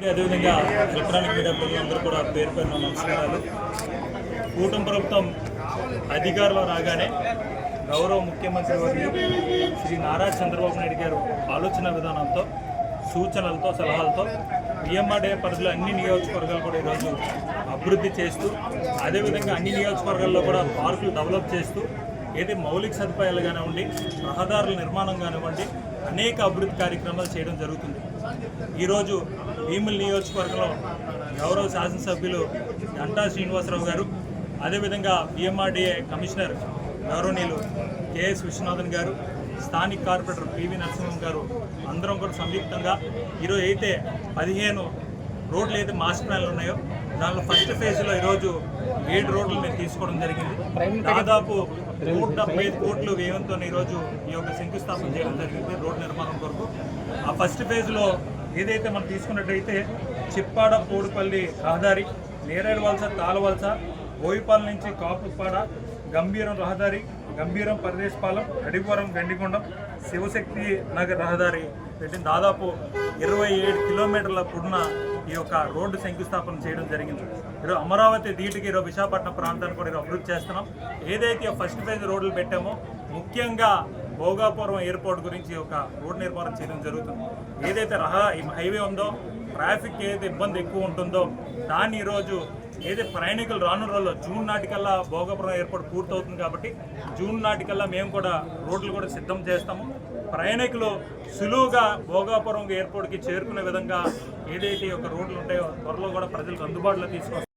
అదేవిధంగా electronic media ప్రజలందరూ కూడా పేరు పేరు నమస్కారాలు. కూటమి ప్రభుత్వం అధికారంలో రాగానే గౌరవ ముఖ్యమంత్రి వర్యులు శ్రీ నారా చంద్రబాబు నాయుడు గారు ఆలోచన విధానంతో సూచనలతో సలహాలతో పిఎంఆర్డే పరిధిలో అన్ని నియోజకవర్గాలు కూడా ఈరోజు అభివృద్ధి చేస్తూ అదేవిధంగా అన్ని నియోజకవర్గాల్లో కూడా పార్కులు డెవలప్ చేస్తూ ఏది మౌలిక సదుపాయాలు కానివ్వండి రహదారుల నిర్మాణం కానివ్వండి అనేక అభివృద్ధి కార్యక్రమాలు చేయడం జరుగుతుంది. ఈరోజు భీముల నియోజకవర్గంలో గౌరవ శాసనసభ్యులు గంటా శ్రీనివాసరావు గారు అదేవిధంగా బిఎంఆర్డీఏ కమిషనర్ గౌరవనీయులు కెఎస్ విశ్వనాథన్ గారు స్థానిక కార్పొరేటర్ పివి నరసింహం గారు అందరం కూడా సంయుక్తంగా ఈరోజు అయితే పదిహేను రోడ్లు అయితే మాస్టర్ ప్లాన్లు ఉన్నాయో దానిలో ఫస్ట్ ఫేజ్లో ఈరోజు ఏడు రోడ్లు మేము తీసుకోవడం జరిగింది. దాదాపు నూట డెబ్బై ఐదు కోట్లు వ్యయంతో ఈరోజు ఈ యొక్క శంకుస్థాపన చేయడం జరిగింది రోడ్డు నిర్మాణం కొరకు. ఆ ఫస్ట్ ఫేజ్లో ఏదైతే మనం తీసుకున్నట్టయితే చిప్పాడ పూడిపల్లి రహదారి నేరేడు వలస తాళవలస బోయిపాల నుంచి కాపుపాడ గంభీరం రహదారి గంభీరం పరదేశపాలెం అడిపురం గండికొండం శివశక్తి నగర్ రహదారి పెట్టిన దాదాపు ఇరవై ఏడు కిలోమీటర్ల పొడున ఈ యొక్క రోడ్డు శంకుస్థాపన చేయడం జరిగింది. ఈరోజు అమరావతి ధీటుకి ఈరోజు విశాఖపట్నం ప్రాంతాన్ని కూడా ఈరోజు అభివృద్ధి చేస్తున్నాం. ఏదైతే ఫస్ట్ ఫేజ్ రోడ్లు పెట్టామో ముఖ్యంగా భోగాపురం ఎయిర్పోర్ట్ గురించి ఒక రోడ్ నిర్మాణం చేయడం జరుగుతుంది. ఏదైతే రహా హైవే ఉందో ట్రాఫిక్ ఏదైతే ఇబ్బంది ఎక్కువ ఉంటుందో దాన్ని ఈరోజు ఏదైతే ప్రయాణికులు రాను రోజుల్లో జూన్ నాటికల్లా భోగాపురం ఎయిర్పోర్ట్ పూర్తవుతుంది కాబట్టి జూన్ నాటికల్లా మేము కూడా రోడ్లు కూడా సిద్ధం చేస్తాము. ప్రయాణికులు సులువుగా భోగాపురం ఎయిర్పోర్ట్కి చేరుకునే విధంగా ఏదైతే ఒక యొక్క రోడ్లు ఉంటాయో త్వరలో కూడా ప్రజలకు అందుబాటులో తీసుకొస్తాం